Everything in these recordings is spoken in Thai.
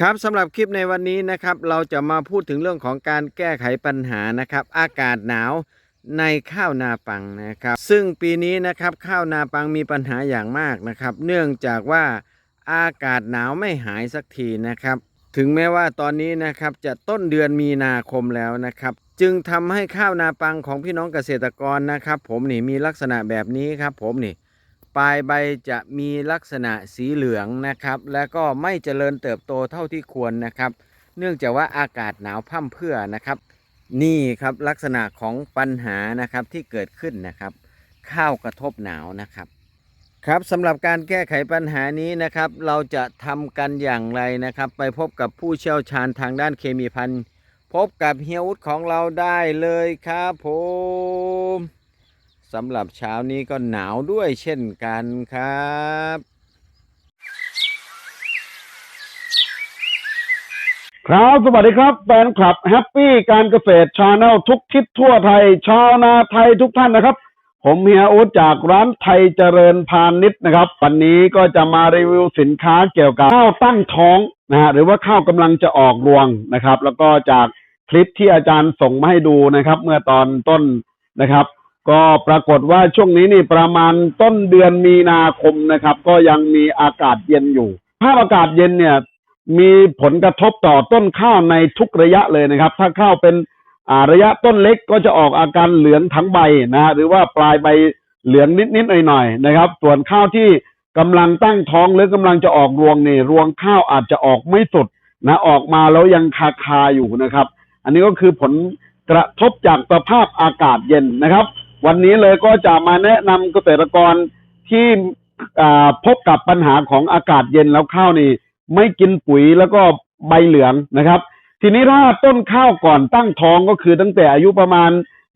ครับสำหรับคลิปในวันนี้นะครับเราจะมาพูดถึงเรื่องของการแก้ไขปัญหานะครับ อากาศหนาวในข้าวนาปังนะครับ ซึ่งปีนี้นะครับข้าวนาปังมีปัญหาอย่างมากนะครับ เนื่องจากว่าอากาศหนาวไม่หายสักทีนะครับ ถึงแม้ว่าตอนนี้นะครับจะต้นเดือนมีนาคมแล้วนะครับ จึงทำให้ข้าวนาปังของพี่น้องเกษตรกรนะครับ ผมนี่มีลักษณะแบบนี้ครับ ผมนี่ ปลายใบจะมีลักษณะสีเหลืองนะครับ แล้วก็ไม่เจริญเติบโตเท่าที่ควรนะครับ เนื่องจากว่าอากาศหนาวพร่ำเพื่อนะครับ นี่ครับลักษณะของปัญหานะครับที่เกิดขึ้นนะครับ ข้าวกระทบหนาวนะครับครับสำหรับการแก้ไขปัญหานี้นะครับ เราจะทำกันอย่างไรนะครับ ไปพบกับผู้เชี่ยวชาญทางด้านเคมีพันธุ์พบกับเฮียอุดของเราได้เลยครับผม สำหรับเช้านี้ก็หนาวด้วยเช่นกันครับครับสวัสดีครับ แฟนคลับแฮปปี้การเกษตรชาแนลทุกทิศทั่วไทย ชาวนาไทยทุกท่านนะครับ ผมเฮียอูดจากร้านไทยเจริญพาณิชย์นะครับ วันนี้ก็จะมารีวิวสินค้าเกี่ยวกับข้าวตั้งท้องนะฮะหรือว่าข้าวกำลังจะออกรวงนะครับ แล้วก็จากคลิปที่อาจารย์ส่งมาให้ดูนะครับ เมื่อตอนต้นนะครับ ก็ปรากฏว่าช่วงนี้นี่ประมาณต้นเดือนมีนาคมนะครับ ก็ยังมีอากาศเย็นอยู่ภาพอากาศเย็นเนี่ย มีผลกระทบต่อต้นข้าวในทุกระยะเลยนะครับ ถ้าข้าวเป็นระยะต้นเล็กก็จะออกอาการเหลืองทั้งใบนะ หรือว่าปลายใบเหลืองนิดๆหน่อยๆนะครับ ส่วนข้าวที่กำลังตั้งท้องหรือกำลังจะออกรวงนี่รวงข้าวอาจจะออกไม่สุดนะออกมาแล้วยังคาคาอยู่นะครับ อันนี้ก็คือผลกระทบจากสภาพอากาศเย็นนะครับ วันนี้เลยก็จะมาแนะนำเกษตรกรที่พบกับปัญหาของอากาศเย็นแล้วข้าวนี่ ไม่กินปุ๋ยแล้วก็ใบเหลืองนะครับ ทีนี้ถ้าต้นข้าวก่อนตั้งท้องก็คือตั้งแต่อายุประมาณ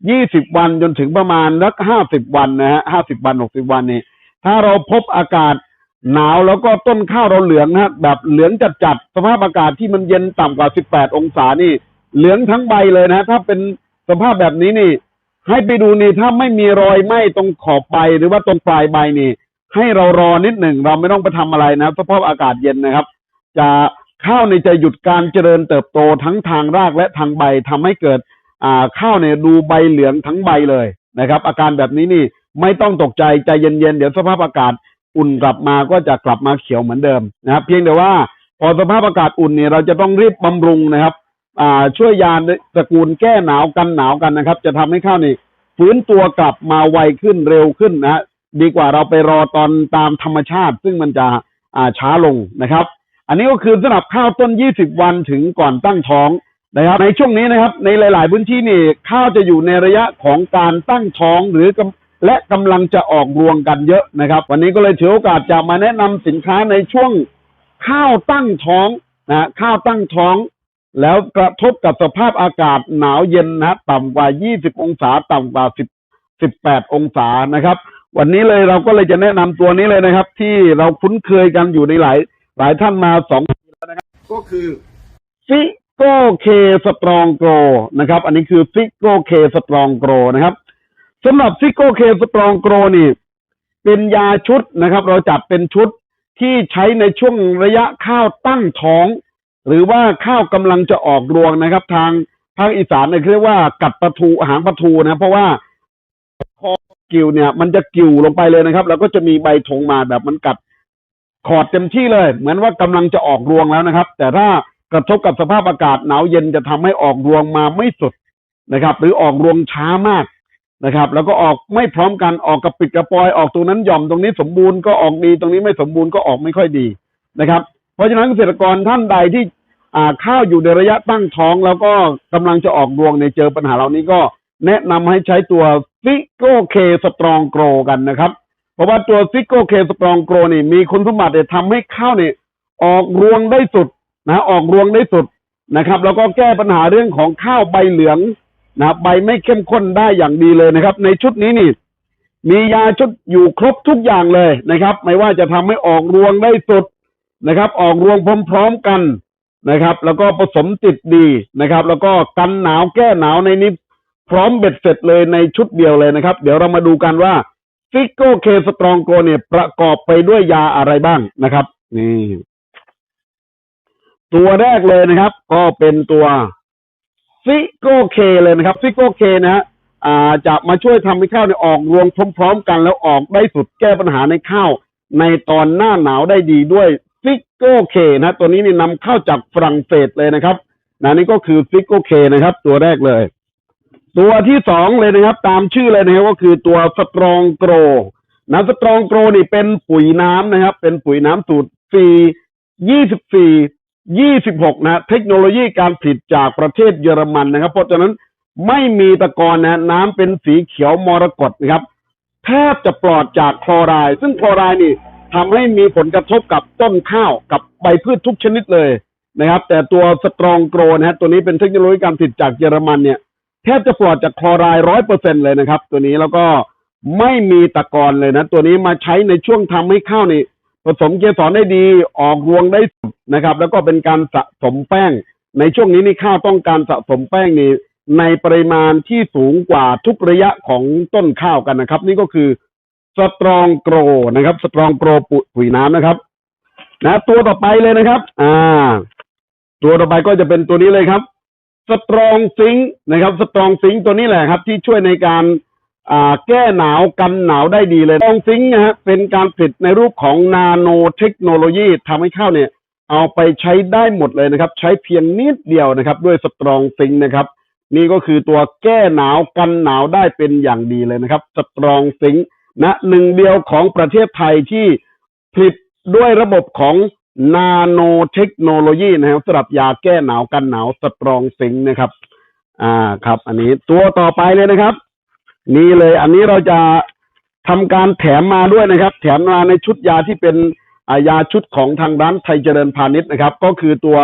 20วันจนถึงประมาณสัก50วันนะฮะ50วัน60วันนี่ถ้าเราพบอากาศหนาวแล้วก็ต้นข้าวเราเหลืองนะฮะแบบเหลืองจัดๆสภาพอากาศที่มันเย็นต่ำกว่า18องศานี่ เหลืองทั้งใบเลยนะ ถ้าเป็นสภาพแบบนี้นี่ ให้ไปดูนี่ถ้าไม่มีรอยไหม้ตรงขอบใบหรือว่าตรงปลายใบนี่ ให้เรารอนิดหนึ่งเราไม่ต้องไปทำอะไรนะสภาพอากาศเย็นนะครับ จะข้าวเนี่ยจะหยุดการเจริญเติบโตทั้งทางรากและทางใบทำให้เกิดอ่าข้าวเนี่ยดูใบเหลืองทั้งใบเลยนะครับ อาการแบบนี้นี่ไม่ต้องตกใจใจเย็นๆเดี๋ยวสภาพอากาศอุ่นกลับมาก็จะกลับมาเขียวเหมือนเดิมนะครับ เพียงแต่ว่าพอสภาพอากาศอุ่นเนี่ยเราจะต้องรีบบำรุงนะครับ อ่าช่วยยาตระกูลแก้หนาวกันหนาวกันนะครับ จะทำให้ข้าวนี่ฟื้นตัวกลับมาไวขึ้นเร็วขึ้นนะดีกว่าเราไปรอตอนตามธรรมชาติ ซึ่งมันจะอ่าช้าลงนะครับ อันนี้ก็คือสำหรับข้าวต้น 20 วันถึงก่อนตั้งท้องนะครับ ในช่วงนี้นะครับ ในหลาย ๆ พื้นที่นี่ข้าวจะอยู่ในระยะของการตั้งท้องหรือและกำลังจะออกรวงกันเยอะนะครับ วันนี้ก็เลยถือโอกาสจะมาแนะนำสินค้าในช่วงข้าวตั้งท้องนะข้าวตั้งท้อง แล้วกระทบกับสภาพอากาศหนาวเย็นนะต่ำกว่า 20 องศา ต่ำกว่า 10 18 องศานะครับ วันนี้เลยเราก็เลยจะแนะนำตัวนี้เลยนะครับ ที่เราคุ้นเคยกันอยู่ในหลายหลายท่านมาสองปีแล้วนะครับ ก็คือฟิโกเคสตรองโกรนะครับ อันนี้คือฟิโกเคสตรองโกรนะครับสำหรับฟิโกเคสตรองโกรนี่ เป็นยาชุดนะครับ เราจัดเป็นชุดที่ใช้ในช่วงระยะข้าวตั้งท้อง หรือว่าข้าวกำลังจะออกรวงนะครับ ทางภาคอีสานเนี่ยเรียกว่ากัดปลาทูหางปลาทูนะ เพราะว่าคอกิ่วเนี่ย มันจะกิ่วลงไปเลยนะครับ แล้วก็จะมีใบธงมาแบบมันกัดขอดเต็มที่เลย เหมือนว่ากำลังจะออกรวงแล้วนะครับ แต่ถ้ากระทบกับสภาพอากาศหนาวเย็นจะทำให้ออกรวงมาไม่สุดนะครับ หรือออกรวงช้ามากนะครับ แล้วก็ออกไม่พร้อมกันออกกระปิดกระปอยออกตรงนั้นหย่อมตรงนี้สมบูรณ์ก็ออกดีตรงนี้ไม่สมบูรณ์ก็ออกไม่ค่อยดีนะครับ ราะฉะนั้นเกษตรกรท่านใดที่ข้าวอยู่ในระยะตั้งท้อง แล้วก็กำลังจะออกรวงในเจอปัญหาเหล่านี้ก็แนะนำให้ใช้ตัวฟิโกเคสตรองโกรกันนะครับ เพราะว่าตัวฟิโกเคสตรองโกรนี่มีคุณสมบัติเนี่ยทำให้ข้าวเนี่ยออกรวงได้สุดนะออกรวงได้สุดนะครับ แล้วก็แก้ปัญหาเรื่องของข้าวใบเหลืองนะใบไม่เข้มข้นได้อย่างดีเลยนะครับ ในชุดนี้นี่ มียาชุดอยู่ครบทุกอย่างเลยนะครับ ไม่ว่าจะทำให้ออกรวงได้สุด นะครับ ออกรวงพร้อมๆกันนะครับ แล้วก็ผสมติดดีนะครับ แล้วก็กันหนาวแก้หนาวในนี้พร้อมเบ็ดเสร็จเลยในชุดเดียวเลยนะครับ เดี๋ยวเรามาดูกันว่าฟิโกเคสตรองโกเนี่ยประกอบไปด้วยยาอะไรบ้างนะครับ นี่ ตัวแรกเลยนะครับ ก็เป็นตัวฟิโกเคเลยนะครับฟิโกเคนะฮะอ่าจะมาช่วยทำให้ข้าวเนี่ยออกรวงพร้อม ๆ กันแล้วออกได้สุดแก้ปัญหาในข้าวในตอนหน้าหนาวได้ดีด้วย ฟิกโกเคนะตัวนี้นี่นำเข้าจากฝรั่งเศสเลยนะครับนะนี่ก็คือฟิกโกเคนะครับ ตัวแรกเลย ตัวที่สองเลยนะครับ ตามชื่อเลยนะครับก็คือตัวสตรองโกรนะสตรองโกรนี่เป็นปุ๋ยน้ำนะครับ เป็นปุ๋ยน้ำสูตรฟรียี่สิบสี่ยี่สิบหกนะ เทคโนโลยีการผลิตจากประเทศเยอรมันนะครับ เพราะฉะนั้นไม่มีตะกอนนะน้ำเป็นสีเขียวมรกตนะครับแทบจะปลอดจากคลอไรด์ซึ่งคลอไรด์นี่ ทำให้มีผลกระทบกับต้นข้าวกับใบพืชทุกชนิดเลยนะครับ แต่ตัวสตรองโกรนะฮะตัวนี้เป็นเทคโนโลยีการผลิตจากเยอรมันเนี่ยแทบจะปลอดจากคลอไรด์ร้อยเปอร์เซ็นเลยนะครับ ตัวนี้แล้วก็ไม่มีตะกอนเลยนะ ตัวนี้มาใช้ในช่วงทำให้ข้าวนี่ผสมเกสรได้ดีออกรวงได้สุดนะครับ แล้วก็เป็นการสะสมแป้ง ในช่วงนี้นี่ข้าวต้องการสะสมแป้งนี่ในปริมาณที่สูงกว่าทุกระยะของต้นข้าวกันนะครับ นี่ก็คือ สตรองโกรนะครับ สตรองโกรปุ๋ยน้ำนะครับ นะตัวต่อไปเลยนะครับ อ่า ตัวต่อไปก็จะเป็นตัวนี้เลยครับสตรองซิงนะครับ สตรองซิงตัวนี้แหละครับ ที่ช่วยในการอ่าแก้หนาวกันหนาวได้ดีเลยสตรองซิงนะฮะเป็นการผลิตในรูปของนาโนเทคโนโลยีทำให้ข้าวเนี่ย เอาไปใช้ได้หมดเลยนะครับ ใช้เพียงนิดเดียวนะครับ ด้วยสตรองซิงนะครับ นี่ก็คือตัวแก้หนาวกันหนาวได้เป็นอย่างดีเลยนะครับ สตรองซิงค์ นะหนึ่งเดียวของประเทศไทยที่ผลิตด้วยระบบของนาโนเทคโนโลยีนะครับสำหรับยาแก้หนาวกันหนาวสตรองซิงนะครับ อ่าครับ อันนี้ตัวต่อไปเลยนะครับ นี่เลยอันนี้เราจะทำการแถมมาด้วยนะครับ แถมมาในชุดยาที่เป็นายาชุดของทางร้านไทยเจริญพาณิชย์นะครับ ก็คือตัว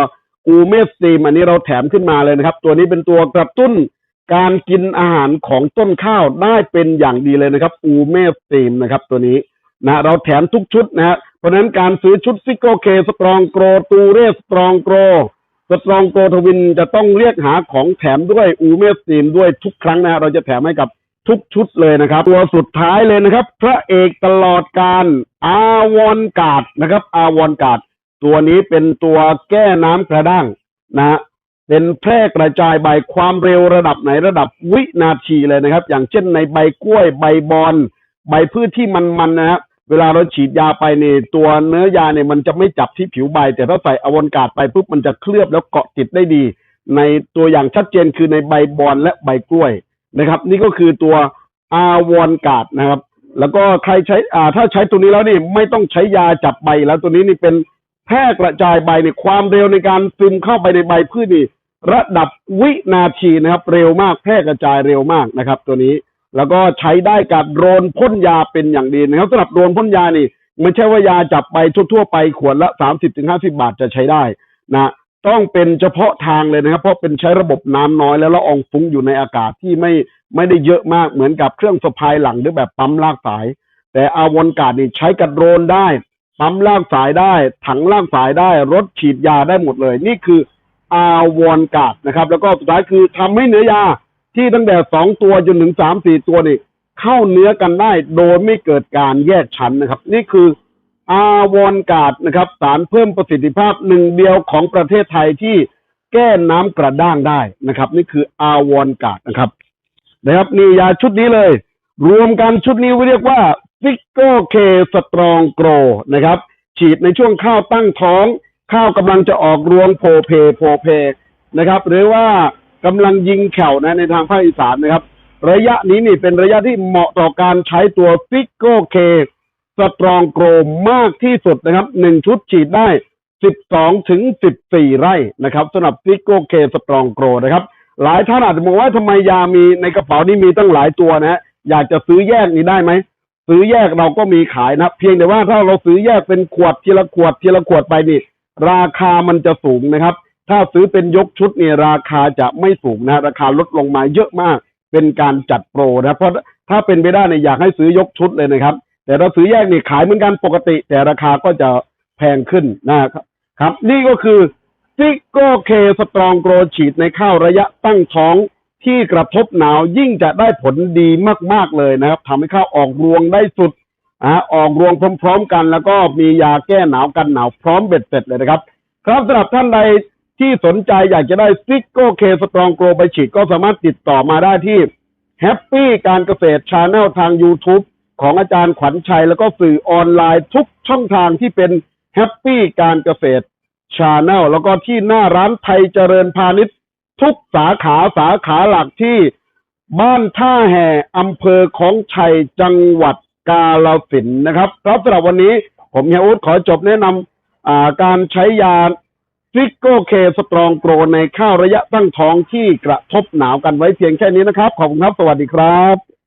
อูเมสซีมอันนี้เราแถมขึ้นมาเลยนะครับ ตัวนี้เป็นตัวกระตุ้น การกินอาหารของต้นข้าวได้เป็นอย่างดีเลยนะครับ อูเมสซีมนะครับ ตัวนี้นะเราแถมทุกชุดนะฮะเพราะฉะนั้นการซื้อชุดซิโกเคสตรองโกรตูเรสตรองโกรสตรองโกทวินจะต้องเรียกหาของแถมด้วยอูเมสซีนด้วยทุกครั้งนะเราจะแถมให้กับทุกชุดเลยนะครับ ตัวสุดท้ายเลยนะครับ พระเอกตลอดการอาวอนกาดนะครับ อาวอนกาดตัวนี้เป็นตัวแก้น้ำกระด้างนะ เป็นแพร่กระจายใบความเร็วระดับไหนระดับวินาทีเลยนะครับ อย่างเช่นในใบกล้วยใบบอน ใบพืชที่มันๆนนะฮะเวลาเราฉีดยาไปเนี่ยตัวเนื้อยาเนี่ยมันจะไม่จับที่ผิวใบ แต่ถ้าใส่อวนกาดไปปุ๊บมันจะเคลือบแล้วเกาะติดได้ดี ในตัวอย่างชัดเจนคือในใบบอนและใบกล้วยนะครับ นี่ก็คือตัวอาวอนกาดนะครับ แล้วก็ใครใช้อ่าถ้าใช้ตัวนี้แล้วนี่ไม่ต้องใช้ยาจับใบแล้วตัวนี้นี่เป็นแพร่กระจายใบในความเร็วในการซึมเข้าไปในใบพืชนี่ ระดับวินาทีนะครับ เร็วมากแพร่กระจายเร็วมากนะครับ ตัวนี้แล้วก็ใช้ได้กับโดรนพ่นยาเป็นอย่างดีนะครับสำหรับโดรนพ่นยานี่ไม่ใช่ว่ายาจับไปทั่วๆไปขวดละสามสิบถึงห้าสิบาทจะใช้ได้นะต้องเป็นเฉพาะทางเลยนะครับ เพราะเป็นใช้ระบบน้ำน้อยแล้วละอองฟุ้งอยู่ในอากาศที่ไม่ไม่ได้เยอะมากเหมือนกับเครื่องสะพายหลังหรือแบบปั๊มลากสาย แต่อาวอนกาดนี่ใช้กับโดรนได้ ปั๊มลากสายได้ ถังลากสายได้ รถฉีดยาได้หมดเลย นี่คือ อาวอนกาดนะครับ แล้วก็สุดท้ายคือทำให้เนื้อยาที่ตั้งแต่สองตัวจนถึงสามสี่ตัวนี่เข้าเนื้อกันได้โดยไม่เกิดการแยกชั้นนะครับ นี่คืออาวอนกาดนะครับสารเพิ่มประสิทธิภาพหนึ่งเดียวของประเทศไทยที่แก้น้ำกระด้างได้นะครับ นี่คืออาวอนกาดนะครับนะครับ นี่ยาชุดนี้เลย รวมกันชุดนี้เรียกว่าฟิกโกเคสตรองโกรนะครับ ฉีดในช่วงข้าวตั้งท้อง ข้าวกำลังจะออกรวงโพเพโพเพนะครับ หรือว่ากำลังยิงแข่วนะในทางภาคอีสานนะครับ ระยะนี้นี่เป็นระยะที่เหมาะต่อการใช้ตัวฟิกโกเคสตรองโกรมากที่สุดนะครับหนึ่งชุดฉีดได้12ถึง14ไร่นะครับสำหรับฟิกโกเคสตรองโกรนะครับ หลายท่านอาจจะมองว่าทำไมยามีในกระเป๋านี้มีตั้งหลายตัวนะฮะอยากจะซื้อแยกนี้ได้ไหมซื้อแยกเราก็มีขายนะ เพียงแต่ว่าถ้าเราซื้อแยกเป็นขวดทีละขวดทีละขวดไปนี่ ราคามันจะสูงนะครับ ถ้าซื้อเป็นยกชุดเนี่ยราคาจะไม่สูงนะราคาลดลงมาเยอะมาก เป็นการจัดโปรนะเพราะถ้าเป็นไปได้เนี่ยอยากให้ซื้อยกชุดเลยนะครับ แต่ถ้าซื้อแยกนี่ขายเหมือนกันปกติ แต่ราคาก็จะแพงขึ้นนะครับครับ นี่ก็คือซิโกเคสตรองโกรฉีดในข้าวระยะตั้งท้องที่กระทบหนาวยิ่งจะได้ผลดีมาก ๆ เลยนะครับทำให้ข้าวออกรวงได้สุด อ่าออกรวงพร้อม ๆ กัน แล้วก็มียาแก้หนาวกันหนาวพร้อมเบ็ดเสร็จเลยนะครับ ครับสำหรับท่านใดที่สนใจอยากจะได้ซิกโกเคสตรองโกลไปฉีดก็สามารถติดต่อมาได้ที่แฮปปี้การเกษตรชาแนลทาง YouTube ของอาจารย์ขวัญชัย แล้วก็สื่อออนไลน์ทุกช่องทางที่เป็นแฮปปี้การเกษตรชาแนลแล้วก็ที่หน้าร้านไทยเจริญพาณิชย์ ทุกสาขาสาขาหลักที่บ้านท่าแห่อำเภอของชัยจังหวัด กาฬสินนะครับครับสำหรับวันนี้ผมเฮียอุดขอจบแนะนำอ่าการใช้ยาฟิกโกเคสตรองโปรในข้าวระยะตั้งท้องที่กระทบหนาวกันไว้เพียงแค่นี้นะครับ ขอบคุณครับ สวัสดีครับ